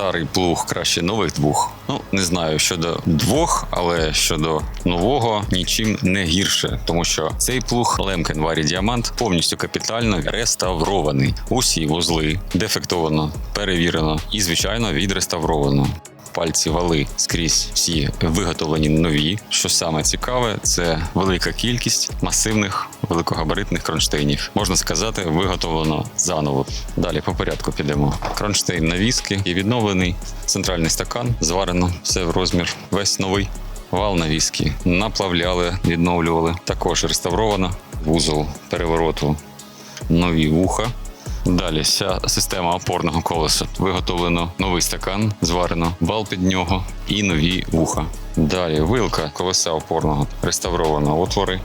старий плуг краще нових двох. Ну не знаю щодо двох, але щодо нового нічим не гірше, тому що цей плуг Лемкен Варі Діамант повністю капітально реставрований. Усі вузли дефектовано, перевірено і, звичайно, відреставровано. Пальці вали скрізь всі виготовлені нові. Що саме цікаве, це велика кількість масивних великогабаритних кронштейнів. Можна сказати, виготовлено заново. Далі по порядку підемо. Кронштейн навіски і відновлений центральний стакан, зварено все в розмір, весь новий. Вал навіски наплавляли, відновлювали. Також реставровано вузол перевороту, нові вуха. Далі вся система опорного колеса виготовлено новий стакан, зварено, бал під нього і нові вуха. Далі вилка колеса опорного реставровано отвори.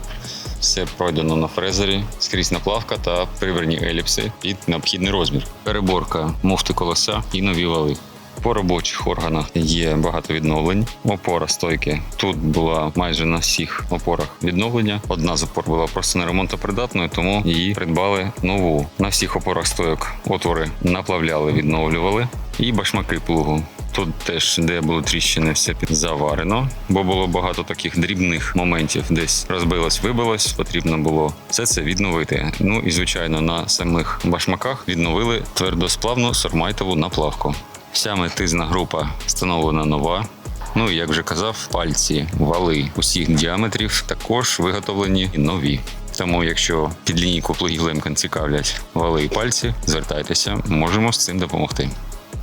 Все пройдено на фрезері, скрізь наплавка та прибрані еліпси під необхідний розмір. Переборка муфти колеса і нові вали. По робочих органах є багато відновлень. Опора стойки тут була майже на всіх опорах відновлення. Одна з опор була просто не ремонтопридатною, тому її придбали нову. На всіх опорах стойок отвори наплавляли, відновлювали. І башмаки плугу. Тут теж, де були тріщини, все підзаварено, бо було багато таких дрібних моментів, десь розбилось, вибилось, потрібно було все це відновити. Ну і звичайно, на самих башмаках відновили твердосплавну сормайтову наплавку. Вся метизна група встановлена нова. Ну і як вже казав, пальці, вали усіх діаметрів також виготовлені нові. Тому, якщо під лінійку Лемкен цікавлять вали і пальці, звертайтеся, можемо з цим допомогти.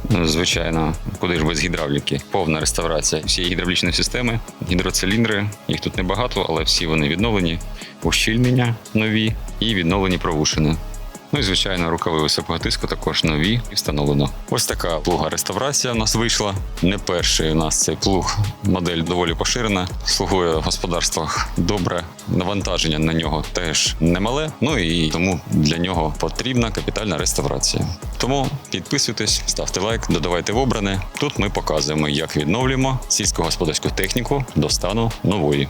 Ну, Звичайно, куди ж без гідравліки. Повна реставрація всієї гідравлічної системи, гідроциліндри. Їх тут небагато, але всі вони відновлені. Ущільнення нові і відновлені провушини. Ну і звичайно, рукави високого тиску також нові і встановлено. Ось така плуга реставрація у нас вийшла. Не перший у нас цей плуг. Модель доволі поширена. Слугує в господарствах добре. Навантаження на нього теж немале. Ну і тому для нього потрібна капітальна реставрація. Тому підписуйтесь, ставте лайк, додавайте в обране. Тут ми показуємо, як відновлюємо сільськогосподарську техніку до стану нової.